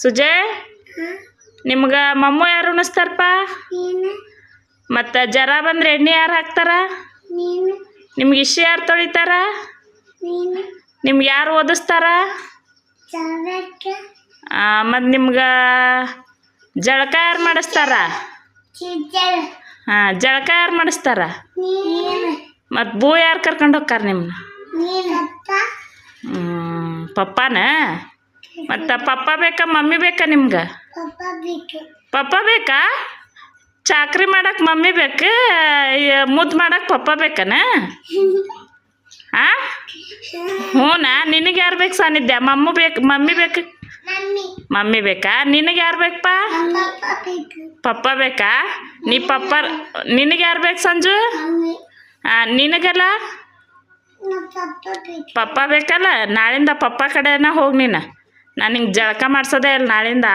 ಸುಜಯ್ ನಿಮ್ಗೆ ಮಮ್ಮು ಯಾರು ಉಣಿಸ್ತಾರಪ್ಪ? ಮತ್ತು ಜ್ವರ ಬಂದ್ರೆ ಎಣ್ಣೆ ಯಾರು ಹಾಕ್ತಾರ? ನಿಮ್ಗೆ ಇಶಿ ಯಾರು ತೊಳಿತಾರ? ನಿಮ್ಗೆ ಯಾರು ಓದಿಸ್ತಾರ? ಮತ್ತು ನಿಮ್ಗೆ ಜಳಕ ಯಾರು ಮಾಡಿಸ್ತಾರ? ಹಾ ಜಳಕ ಯಾರು ಮಾಡಿಸ್ತಾರ? ಮತ್ತು ಬೂ ಯಾರು ಕರ್ಕೊಂಡು ಹೋಗ್ತಾರ ನಿಮ್ಮನ್ನ ನೀನು ಅಪ್ಪ ಪಪ್ಪಾನ? ಮತ್ತು ಪಪ್ಪ ಬೇಕಾ ಮಮ್ಮಿ ಬೇಕಾ ನಿಮ್ಗೆ? ಪಪ್ಪ ಬೇಕು. ಚಾಕ್ರಿ ಮಾಡಕ್ಕೆ ಮಮ್ಮಿ ಬೇಕು ಮುದ್ದು ಮಾಡಕ್ಕೆ ಪಪ್ಪ ಬೇಕನ? ಆ? ಹ್ಞೂನಾ ನಿನಗೆ ಯಾರು ಬೇಕು ಸಾನಿಧ್ಯ? ಮಮ್ಮು ಬೇಕು ಮಮ್ಮಿ ಬೇಕು? ಮಮ್ಮಿ. ಬೇಕಾ? ನಿನಗೆ ಯಾರು ಬೇಕಪ್ಪ ಪಪ್ಪ ಬೇಕು. ನೀ ಪಪ್ಪ ನಿನಗೆ ಯಾರು ಬೇಕು ಸಂಜು? ಆ, ನಿನಗಲ್ಲ? ಪಪ್ಪ ಬೇಕಲ್ಲ? ನಾಳಿಂದ ಪಪ್ಪ ಕಡೆನ ಹೋಗಿ ನೀನು. ನಾನು ನಿಂಗೆ ಜಳಕ ಮಾಡ್ಸೋದೇ ಇಲ್ಲ ನಾಳಿಂದ.